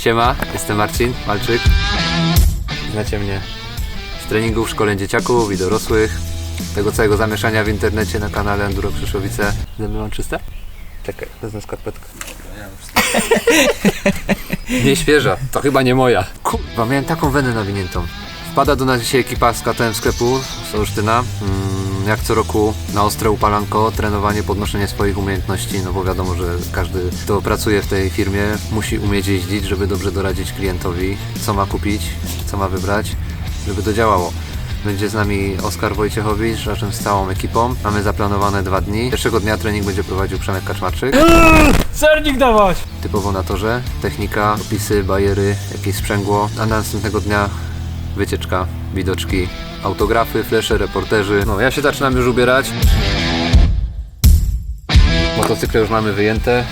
Siema, jestem Marcin Malczyk. Znacie mnie z treningów, szkoleń dzieciaków i dorosłych. Tego całego zamieszania w internecie na kanale Enduro Krzyszowice. Zęby mam czyste? Czekaj, wezmę skarpetkę. nie świeża, to chyba nie moja. Kurwa, miałem taką wenę nawiniętą. Wpada do nas dzisiaj ekipa z KTM sklepu z Olsztyna. Mm, jak co roku na ostre upalanko, trenowanie, podnoszenie swoich umiejętności, no bo wiadomo, że każdy, kto pracuje w tej firmie, musi umieć jeździć, żeby dobrze doradzić klientowi, co ma kupić, co ma wybrać, żeby to działało. Będzie z nami Oskar Wojciechowicz razem z całą ekipą. Mamy zaplanowane dwa dni. Pierwszego dnia trening będzie prowadził Przemek Kaczmarczyk. Sernik dawać! Typowo na torze. Technika, opisy, bajery, jakieś sprzęgło. A następnego dnia wycieczka, widoczki, autografy, flesze, reporterzy. No, ja się zaczynam już ubierać. Motocykle już mamy wyjęte.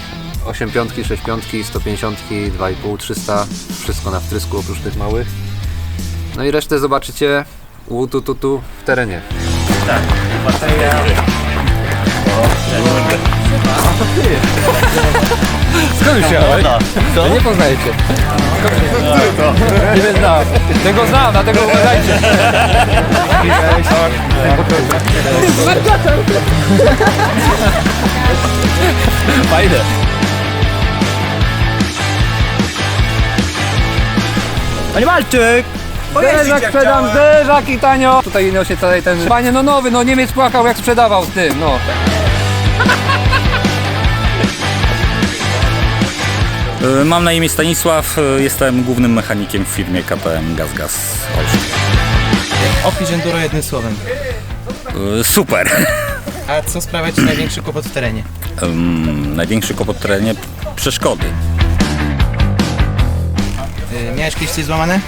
8 piątki, 6 piątki, 150, 2,5, 300. Wszystko na wtrysku oprócz tych małych. No i resztę zobaczycie u tu tu tu w terenie. Skąd wziąłeś? Co? Nie poznajecie. Nie wiem, znam. Tego znam, dlatego uważajcie. Fajne. Panie Malczyk! Zderzak sprzedam, zderzak i tanio. Tutaj nosi tutaj ten... Panie, no nowy, no Niemiec płakał jak sprzedawał z tym, no. E, Mam na imię Stanisław, e, jestem głównym mechanikiem w firmie KTM Gaz Gaz Olsztyn. Opisz enduro jednym słowem. E, Super! A co sprawia Ci największy kłopot w terenie? Em, Największy kłopot w terenie przeszkody. Miałeś kiedyś coś złamane?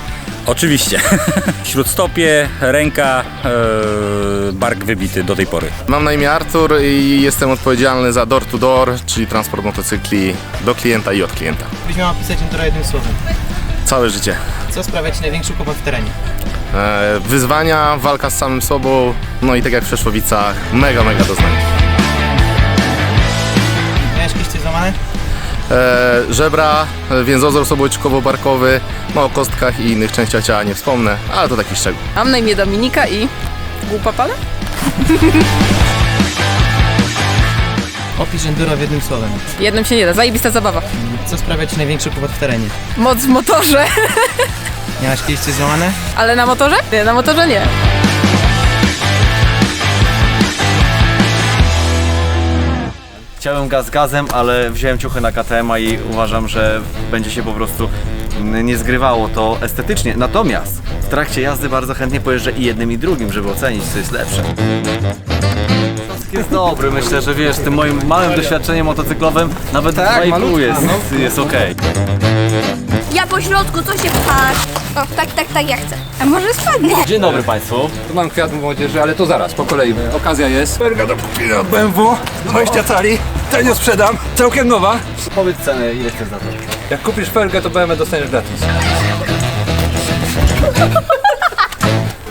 Oczywiście. Śródstopie, ręka, e, bark wybity do tej pory. Mam na imię Artur i jestem odpowiedzialny za door to door, czyli transport motocykli do klienta i od klienta. Gdybyś miał opisać enduro jednym słowem. Całe życie. Co sprawia Ci największy kłopot w terenie? E, wyzwania, walka z samym sobą, no i tak jak w Przeszłowicach, mega, mega doznanie. E, żebra, e, więzozor sobojczykowo-barkowy, no o kostkach i innych częściach ciała nie wspomnę, ale to taki szczegół. Mam na imię Dominika i... Głupa pana? Opisz enduro w jednym słowem. Jednym się nie da, zajebista zabawa. Co sprawia Ci największy kłopot w terenie? Moc w motorze, Miałeś kiedyś coś złamane? ale na motorze? Nie, na motorze nie. Chciałem gaz gazem, ale wziąłem ciuchy na KTM i uważam, że będzie się po prostu nie zgrywało to estetycznie. Natomiast w trakcie jazdy bardzo chętnie pojeżdżę i jednym i drugim, żeby ocenić, co jest lepsze. Jest dobry, myślę, że wiesz, tym moim małym doświadczeniem motocyklowym nawet tak, 2,5 jest, jest okej. Ja po środku, co się pchasz? O, tak, tak, tak, ja chcę. A może spadnie? Dzień dobry Państwu. Tu mam kwiat młodzieży, ale to zaraz, po kolei. Okazja jest. Perga do kupienia od BMW, 20 cali. Tenio sprzedam, całkiem nowa. Powiedz cenę, ile chcesz za to? Jak kupisz felgę, to BMW dostaniesz gratis.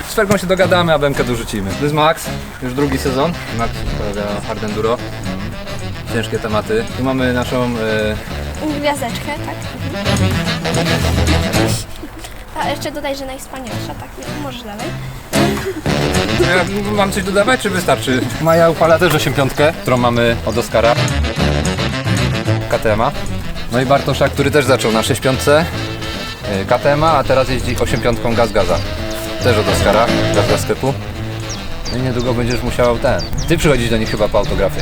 Z felgą się dogadamy, a BMK dorzucimy. To jest Max, już drugi sezon. Max uprawia hard enduro. Ciężkie tematy. Tu mamy naszą... E, Gwiazdeczkę, tak. A jeszcze dodaj, że najwspanialsza, tak, możesz dalej. ja mam coś dodawać, czy wystarczy? Maja upala też 85, którą mamy od Oskara. KTM-a. No i Bartosza, który też zaczął na 65 e, KTM-a, a teraz jeździ 85 Gaz Gaza. Też od Oskara, Gaz Gaz sklepu. No i niedługo będziesz musiał ten. Ty przychodzić do nich chyba po autografie.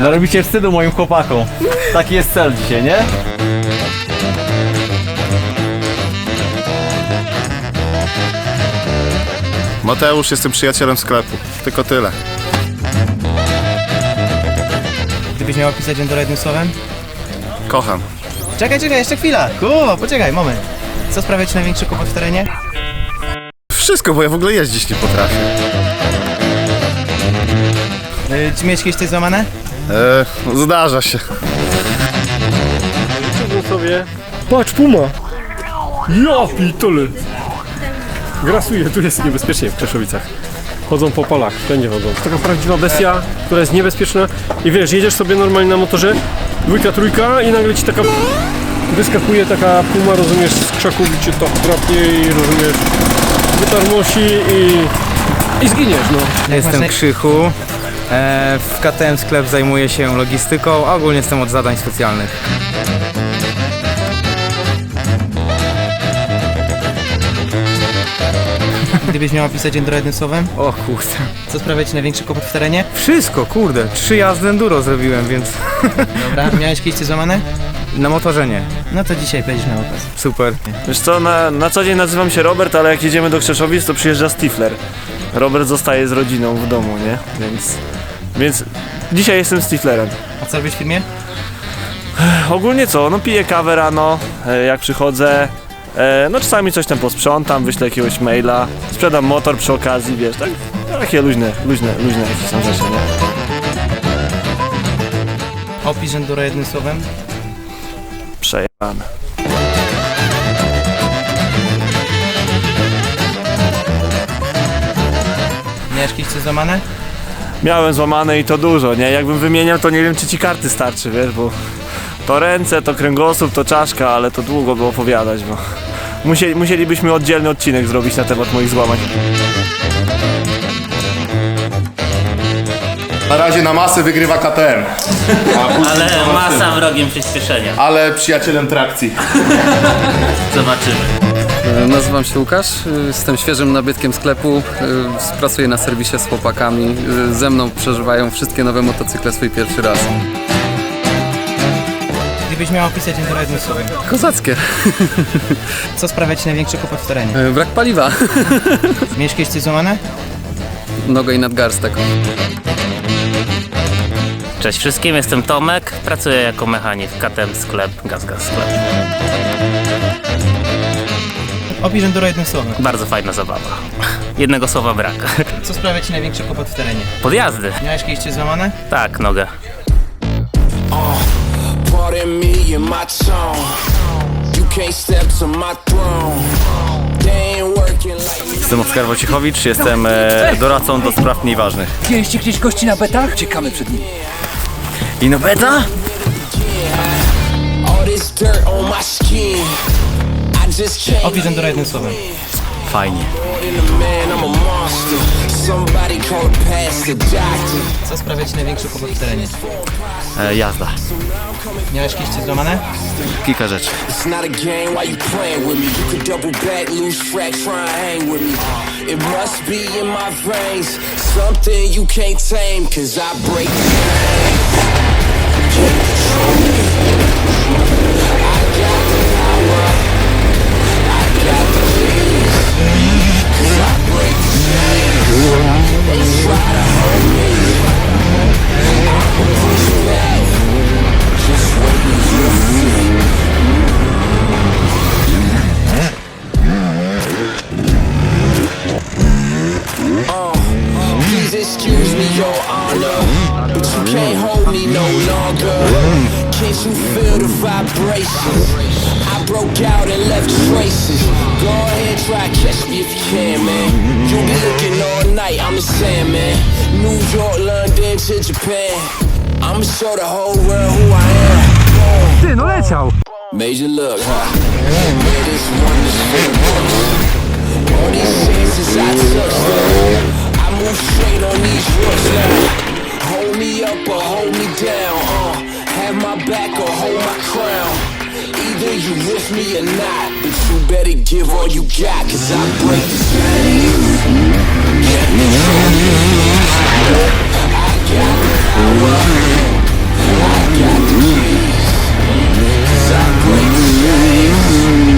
No robicie wstydu moim chłopakom. Taki jest cel dzisiaj, nie? Mateusz, jestem przyjacielem sklepu, tylko tyle. Gdybyś miał opisać enduro jednym słowem? Kocham. Czekaj, czekaj, jeszcze chwila. Kuba, poczekaj, moment. Co sprawia Ci największy kłopot w terenie? Wszystko, bo ja w ogóle jeździć nie potrafię. Yy, czy miałeś kiedyś coś złamane? E, zdarza się. Patrz, puma! Ja pitole! Grasuje, tu jest niebezpiecznie w Krzeszowicach. Chodzą po polach, wszędzie chodzą. To taka prawdziwa bestia, która jest niebezpieczna i wiesz, jedziesz sobie normalnie na motorze, dwójka, trójka i nagle ci taka wyskakuje taka puma, rozumiesz, z krzaków i cię to drapnie i rozumiesz, wytarmosi i, i zginiesz, no. Jestem Krzychu. E, w KTM Sklep zajmuję się logistyką, a ogólnie jestem od zadań specjalnych. Gdybyś miał opisać enduro jednym słowem, O kurde. co sprawia Ci największy kłopot w terenie? Wszystko, kurde. Trzy jazdy enduro zrobiłem, więc Dobra, miałeś kiedyś coś złamane? na motorze nie. No to dzisiaj będziesz miał okazję. Super. Wiesz co, na, na co dzień nazywam się Robert, ale jak jedziemy do Krzeszowic, to przyjeżdża Stifler. Robert zostaje z rodziną w domu, nie? Więc, więc dzisiaj jestem Stiflerem. A co robisz w firmie? Ogólnie co, no piję kawę rano, e, jak przychodzę. E, no czasami coś tam posprzątam, wyślę jakiegoś maila, sprzedam motor przy okazji, wiesz, tak? Takie luźne, luźne, luźne jakieś są rzeczy, nie? Opisz enduro jednym słowem. Przejebane. Miałeś kiedyś coś złamane? Miałem złamane i to dużo, nie? Jakbym wymieniał, to nie wiem, czy ci karty starczy, wiesz, bo to ręce, to kręgosłup, to czaszka, ale to długo by opowiadać, bo musieli, musielibyśmy oddzielny odcinek zrobić na temat moich złamań. Na razie na masę wygrywa KTM. A później Ale zobaczymy. masa wrogiem przyspieszenia. Ale przyjacielem trakcji. Zobaczymy. Nazywam się Łukasz, y, jestem świeżym nabytkiem sklepu, y, pracuję na serwisie z chłopakami. Y, Ze mną przeżywają wszystkie nowe motocykle swój pierwszy raz. Gdybyś miał opisać enduro jednym słowem, Kozackie. co sprawia Ci największy kłopot w terenie? Brak paliwa. Miałeś kiedyś coś złamane? Nogę i nadgarstek. Cześć wszystkim, jestem Tomek. Pracuję jako mechanik w KTM Sklep, Gaz Gaz Sklep. Opisz enduro jednym słowem. Bardzo fajna zabawa. Jednego słowa brak. Co sprawia Ci największy kłopot w terenie? Podjazdy. Miałeś kiedyś coś złamane? Tak, nogę. Pardon me and my tone. You can't step to my throne. They ain't working like Jestem Oskar Wojciechowicz, jestem e, doradcą do spraw mniej ważnych. Widzieliście gdzieś gości na betach? Czekamy przed nimi. I no beta? all this dirt on my skin. Can't Opisz enduro jednym słowem. Fajnie. the the. Co sprawia Ci największy kłopot w terenie? E, jazda. Miałeś kiedyś coś złamane? Kilka rzeczy. Me? Me. It must be in my veins, something you can't tame, cause I break Please rooks now. Hold me up or hold me down, uh. Have my back or hold my crown. Either you with me or not, but you better give all you got, cause I break this game. I got the power. I got the keys. Cause I break the chains.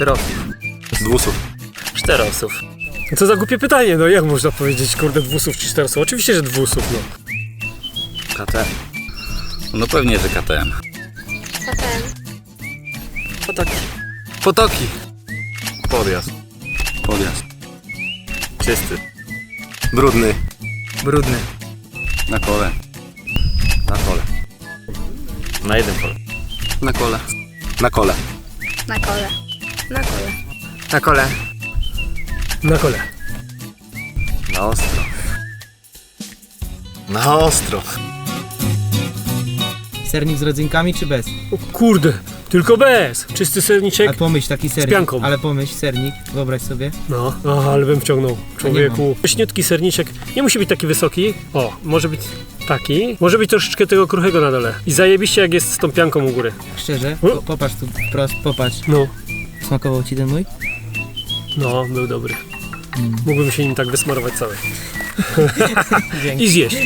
Czterosów. Dwusów. Czterosów. Co za głupie pytanie, no jak można powiedzieć, kurde, dwusów czy czterosów? Oczywiście, że dwusów, no. KTM. No pewnie, że KTM. Potoki. Podjazd. Podjazd. Czysty. Brudny. Brudny. Na kole. Na kole. Na jeden pole. Na kole. Na kole. Na kole. Na kole. Na kole. Na kole. Na ostro. Na ostro. Sernik z rodzynkami czy bez? O kurde, tylko bez. Czysty Ale serniczek. pomyśl, taki sernik. pianką. Ale pomyśl, sernik, wyobraź sobie. No, no, ale bym wciągnął. Człowieku. Śniutki serniczek. Nie musi być taki wysoki. O, może być taki. Może być troszeczkę tego kruchego na dole. I zajebiście jak jest z tą pianką u góry. Szczerze, O. po, popatrz tu wprost, popatrz. No, Smakował ci ten mój? no, był dobry. Mógłbym się nim tak wysmarować cały. Dzięki. I zjeść.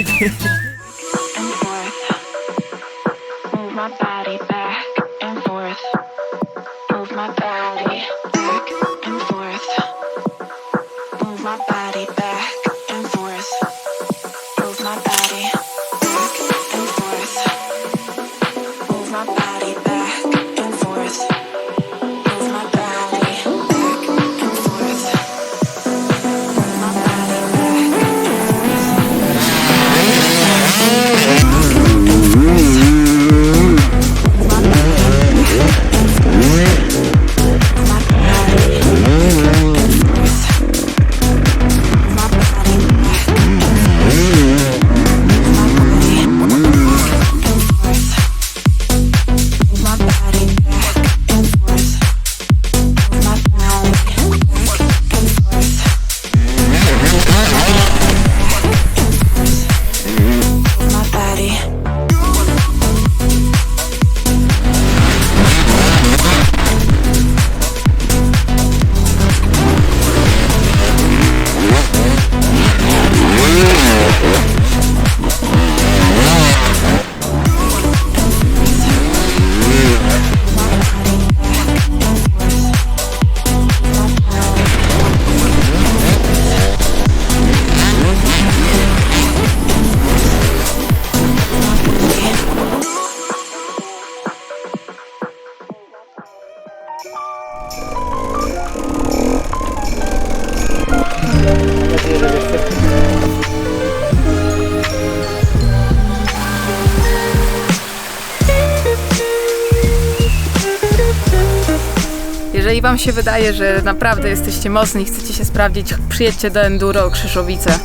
Wam się wydaje, że naprawdę jesteście mocni i chcecie się sprawdzić, przyjedźcie do Enduro Krzyszowice.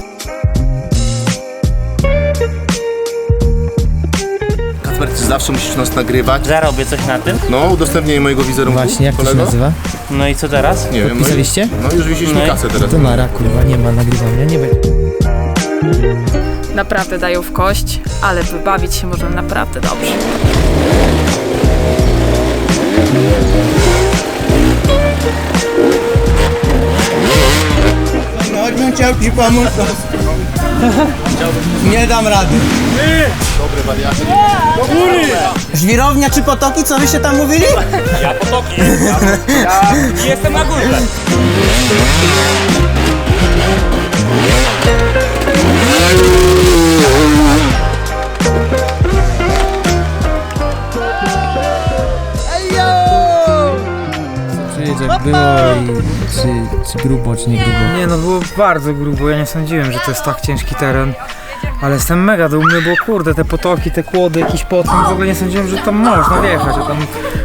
Kacper, ty zawsze musisz nas nagrywać. Zarobię coś na tym. No, udostępnienie mojego wizerunku. Właśnie, jak to się kolego? nazywa? No i co teraz? Nie wiem. No, i- no już wisisz No mi i- kasę teraz. To Mara, kurwa, nie ma nagrywania, nie będzie. Naprawdę dają w kość, ale wybawić się można naprawdę dobrze. Choćbym chciał ci pomóc, to... Nie dam rady. Dobry wariacie. Żwirownia czy potoki, co wyście tam mówili? Ja potoki. Ja, jestem na górze. Jak było i czy, czy grubo, czy nie grubo. Nie no, było bardzo grubo, ja nie sądziłem, że to jest tak ciężki teren. Ale jestem mega dumny, bo kurde, te potoki, te kłody, jakiś potem, w ogóle nie sądziłem, że tam można wjechać, a tam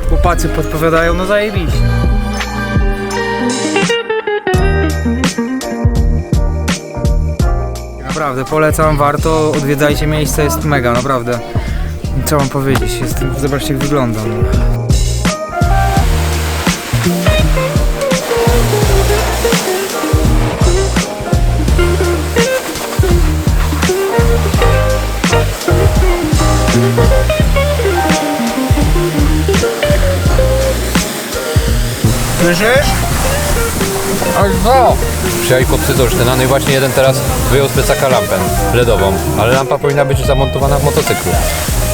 chłopacy podpowiadają, no zajebiście. Naprawdę, polecam, warto, odwiedzajcie miejsce, jest mega, naprawdę. Co mam powiedzieć, jestem, zobaczcie jak wygląda. No. Słyszysz? Przyjechali chłopcy z Olsztyna, no i właśnie jeden teraz wyjął z plecaka lampę LEDową, ale lampa powinna być zamontowana w motocyklu.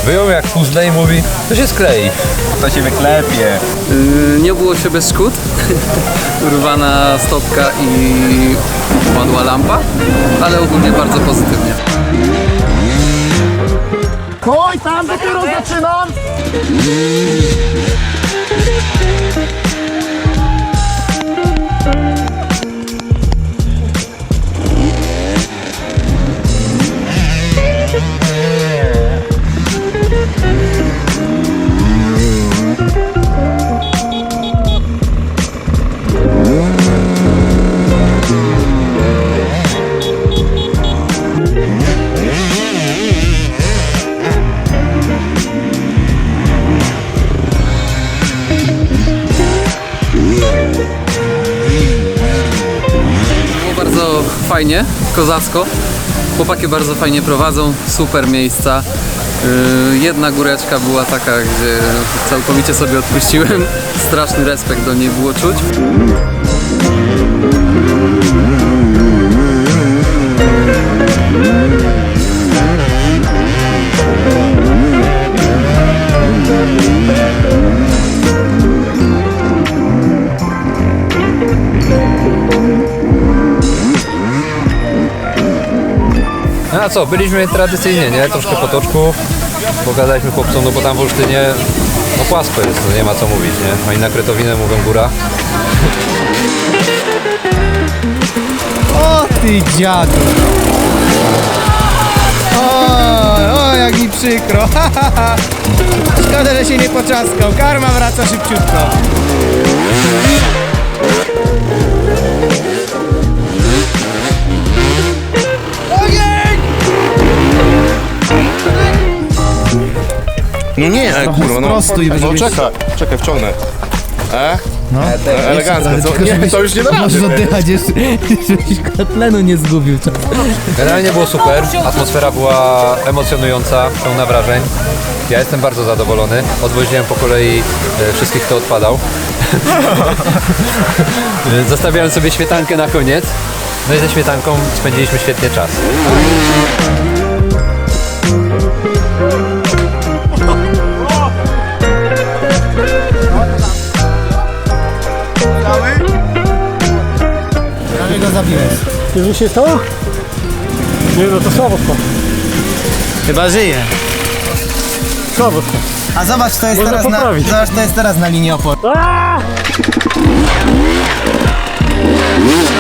Wyjął jak puzzle i mówi, to się sklei. To się wyklepie. nie obyło się bez szkód. Urwana stopka i padła lampa, ale ogólnie bardzo pozytywnie. Oj, tam dopiero zaczynam! Było fajnie, kozacko. Chłopaki bardzo fajnie prowadzą, super miejsca. Yy, Jedna góreczka była taka, gdzie całkowicie sobie odpuściłem. Straszny respekt do niej było czuć. No a co, byliśmy tradycyjnie, nie? Troszkę potoczków. Pokazaliśmy chłopcom, no bo tam w Olsztynie no płasko jest, no nie ma co mówić, nie? Oni na Kretowinę mówią góra. O ty dziadu! O, o jak mi przykro! Szkoda, że się nie poczaskał. Karma wraca szybciutko. No nie, e, Trochę kurwa, no. sprostuj, no czekaj, czekaj, wciągnę. E? No, E, elegancko, co? Nie, żebyś- to już nie da rady. Możesz oddychać jeszcze, żebyś tlenu nie zgubił. Generalnie było super, atmosfera była emocjonująca, pełna wrażeń. Ja jestem bardzo zadowolony. Odwoziłem po kolei e, wszystkich, kto odpadał. Zostawiałem sobie świetankę na koniec. No i ze świetanką spędziliśmy świetnie czas. Go zabiłeś. Już mi się stało? Nie, no to słabotko. Chyba żyje. Słabotko. A zobacz, to jest Można teraz na, poprawić. zobacz, to jest teraz na linii oporu. Drugi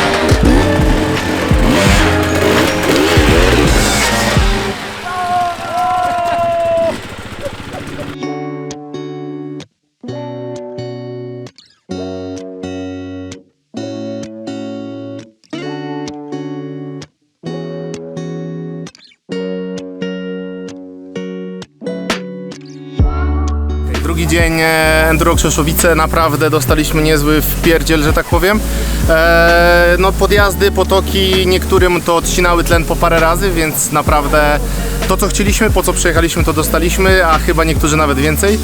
dzień e, Enduro Krzeszowice, naprawdę dostaliśmy niezły wpierdziel, że tak powiem. E, no podjazdy, potoki, niektórym to odcinały tlen po parę razy, więc naprawdę to co chcieliśmy, po co przyjechaliśmy to dostaliśmy, a chyba niektórzy nawet więcej.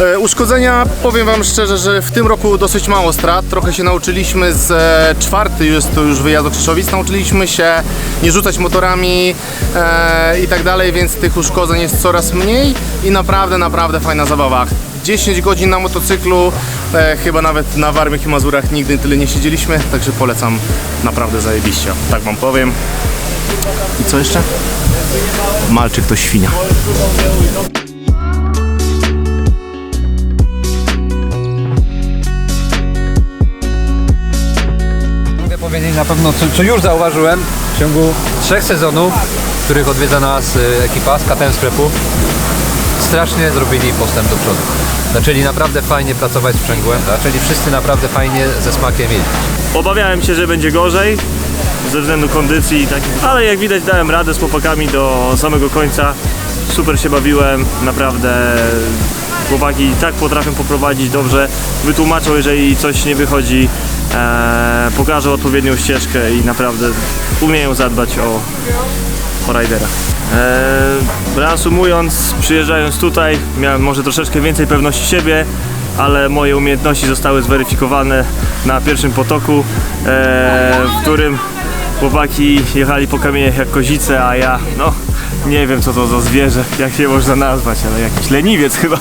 E, uszkodzenia, powiem wam szczerze, że w tym roku dosyć mało strat, trochę się nauczyliśmy z czwarty jest to już wyjazd do Krzeszowic, nauczyliśmy się nie rzucać motorami e, i tak dalej, więc tych uszkodzeń jest coraz mniej i naprawdę, naprawdę fajna zabawa. 10 godzin na motocyklu, e, chyba nawet na Warmych i Mazurach nigdy tyle nie siedzieliśmy, także polecam naprawdę zajebiście, tak wam powiem. I co jeszcze? Malczyk to świnia. Mogę powiedzieć na pewno, co, co już zauważyłem w ciągu trzech sezonów, w których odwiedza nas y, ekipa z KTM sklepu. Strasznie zrobili postęp do przodu. Zaczęli naprawdę fajnie pracować z sprzęgłem, zaczęli wszyscy naprawdę fajnie ze smakiem jeździć. Obawiałem się, że będzie gorzej ze względu kondycji i takich, ale jak widać dałem radę z chłopakami do samego końca. Super się bawiłem, naprawdę chłopaki tak potrafią poprowadzić dobrze, wytłumaczą jeżeli coś nie wychodzi, e, pokażą odpowiednią ścieżkę i naprawdę umieją zadbać o, o ridera. E, reasumując, przyjeżdżając tutaj miałem może troszeczkę więcej pewności siebie, ale moje umiejętności zostały zweryfikowane na pierwszym potoku, e, w którym chłopaki jechali po kamieniach jak kozice, a ja no nie wiem co to za zwierzę, jak się można nazwać, ale jakiś leniwiec chyba.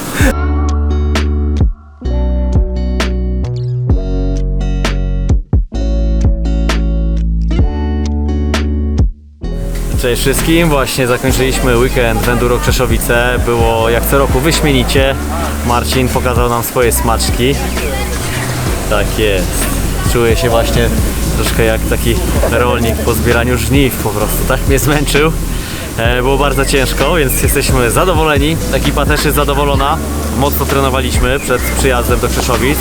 Cześć wszystkim, właśnie zakończyliśmy weekend w Enduro Krzeszowice. Było jak co roku wyśmienicie. Marcin pokazał nam swoje smaczki. Tak jest. Czuję się właśnie troszkę jak taki rolnik po zbieraniu żniw po prostu. Tak mnie zmęczył. E, Było bardzo ciężko, więc jesteśmy zadowoleni. Ekipa też jest zadowolona. Mocno trenowaliśmy przed przyjazdem do Krzeszowic,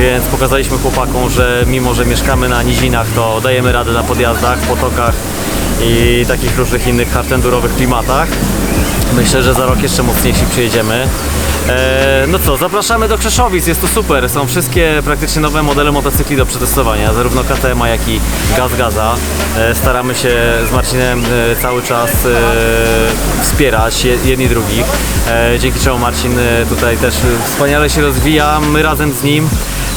więc pokazaliśmy chłopakom, że mimo, że mieszkamy na nizinach, to dajemy radę na podjazdach, potokach i takich różnych innych hardendurowych klimatach. Myślę, że za rok jeszcze mocniejsi przyjedziemy. E, no co, zapraszamy do Krzeszowic, jest to super. Są wszystkie praktycznie nowe modele motocykli do przetestowania, zarówno KTM, jak i Gaz Gaza. E, staramy się z Marcinem e, cały czas e, wspierać je- jedni drugich, e, dzięki czemu Marcin e, tutaj też wspaniale się rozwija, my razem z nim.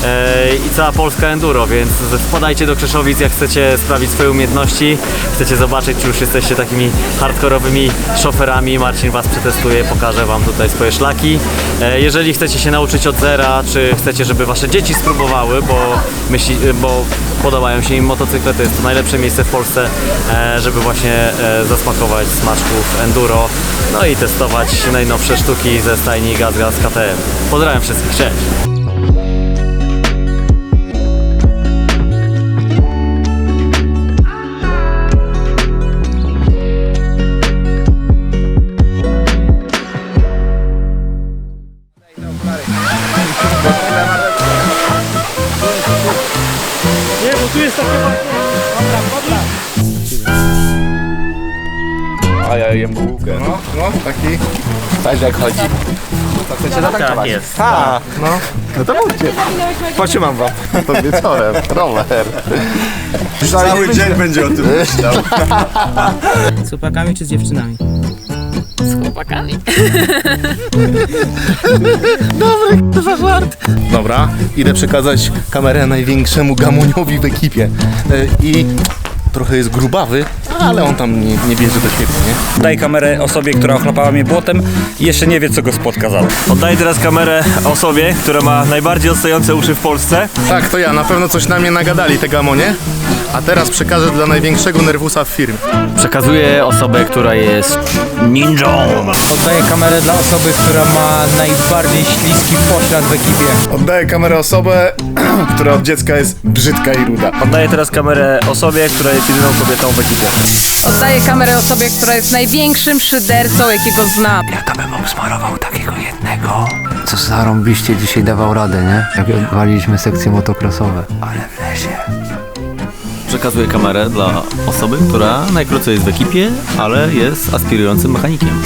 E, i cała Polska Enduro, więc wpadajcie do Krzeszowic, jak chcecie sprawdzić swoje umiejętności, chcecie zobaczyć, czy już jesteście takimi hardkorowymi szoferami, Marcin Was przetestuje, pokaże Wam tutaj swoje szlaki. E, Jeżeli chcecie się nauczyć od zera, czy chcecie, żeby Wasze dzieci spróbowały, bo, myśli, bo podobają się im motocykle, to jest to najlepsze miejsce w Polsce, żeby właśnie zasmakować smaczków enduro, no i testować najnowsze sztuki ze stajni Gaz Gaz KTM. Pozdrawiam wszystkich, cześć! Jem bułkę. No, no, taki. Tak jak chodzi. To chcecie zatankować? Tak jest. Ha, no. No to mówcie. Potrzymam wam. To wieczorem. Rower. Cały dzień będzie o tym myślał. Z chłopakami czy z dziewczynami? Z chłopakami. Dobry, to żart. Dobra, idę przekazać kamerę największemu gamoniowi w ekipie. E, I trochę jest grubawy, ale on tam nie, nie bierze do siebie, nie? Daj kamerę osobie, która ochlapała mnie błotem i jeszcze nie wie, co go spotka za. Oddaję teraz kamerę osobie, która ma najbardziej odstające uszy w Polsce. Tak, to ja. Na pewno coś na mnie nagadali te gamonie. A teraz przekażę dla największego nerwusa w firmie. Przekazuję osobę, która jest ninją. Oddaję kamerę dla osoby, która ma najbardziej śliski poślad w ekipie. Oddaję kamerę osobę, która od dziecka jest brzydka i ruda. Oddaję teraz kamerę osobie, która jest jedyną kobietą w ekipie. Oddaję kamerę osobie, która jest największym szydercą, jakiego znam. Jakbym smarował takiego jednego, co zarąbiście dzisiaj dawał radę, nie? Jak waliliśmy sekcje motocrossowe. Ale w lesie. Przekazuję kamerę dla osoby, która najkrócej jest w ekipie, ale jest aspirującym mechanikiem.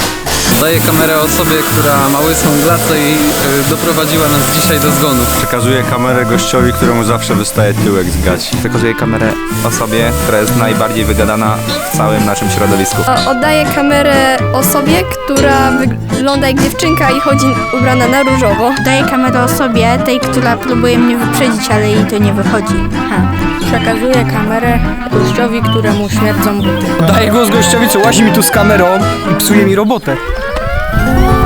Daję kamerę osobie, która ma łysą glacę i y, doprowadziła nas dzisiaj do zgonu. Przekazuję kamerę gościowi, któremu zawsze wystaje tyłek z gaci. Przekazuję kamerę osobie, która jest najbardziej wygadana w całym naszym środowisku. O, Oddaję kamerę osobie, która wygląda jak dziewczynka i chodzi ubrana na różowo. Daję kamerę osobie, tej, która próbuje mnie wyprzedzić, ale jej to nie wychodzi. Ha. Przekazuję kamerę gościowi, któremu śmierdzą buty. Daję głos gościowi, co łazi mi tu z kamerą i psuje mi robotę. Oh.